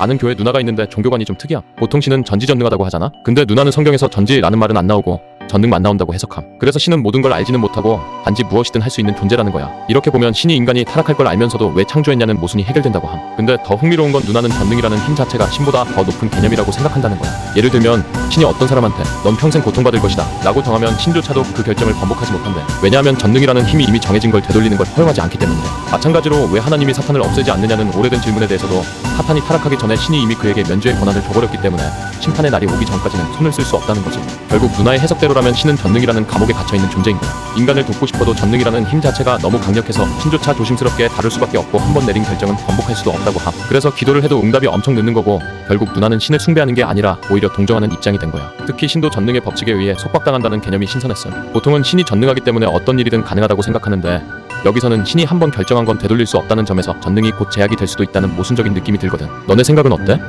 아는 교회 누나가 있는데 종교관이 좀 특이함. 보통 신은 전지전능하다고 하잖아. 근데 누나는 성경에서 전지라는 말은 안 나오고 전능만 나온다고 해석함. 그래서 신은 모든 걸 알지는 못하고 단지 무엇이든 할 수 있는 존재라는 거야. 이렇게 보면 신이 인간이 타락할 걸 알면서도 왜 창조했냐는 모순이 해결된다고 함. 근데 더 흥미로운 건 누나는 전능이라는 힘 자체가 신보다 더 높은 개념이라고 생각한다는 거야. 예를 들면 신이 어떤 사람한테 넌 평생 고통받을 것이다 라고 정하면 신조차도 그 결정을 번복하지 못한대. 왜냐하면 전능이라는 힘이 이미 정해진 걸 되돌리는 걸 허용하지 않기 때문에. 마찬가지로 왜 하나님이 사탄을 없애지 않느냐는 오래된 질문에 대해서도 사탄이 타락하기 전에 신이 이미 그에게 면죄의 권한을 줘버렸기 때문에 심판의 날이 오기 전까지는 손을 쓸 수 없다는 거지. 결국 누나의 해석대로라 면 신은 전능이라는 감옥에 갇혀있는 존재인 거야. 인간을 돕고 싶어도 전능이라는 힘 자체가 너무 강력해서 신조차 조심스럽게 다룰 수밖에 없고 한 번 내린 결정은 번복할 수도 없다고 함. 그래서 기도를 해도 응답이 엄청 늦는 거고 결국 누나는 신을 숭배하는 게 아니라 오히려 동정하는 입장이 된 거야. 특히 신도 전능의 법칙에 의해 속박당한다는 개념이 신선했음. 보통은 신이 전능하기 때문에 어떤 일이든 가능하다고 생각하는데 여기서는 신이 한 번 결정한 건 되돌릴 수 없다는 점에서 전능이 곧 제약이 될 수도 있다는 모순적인 느낌이 들거든. 너네 생각은 어때?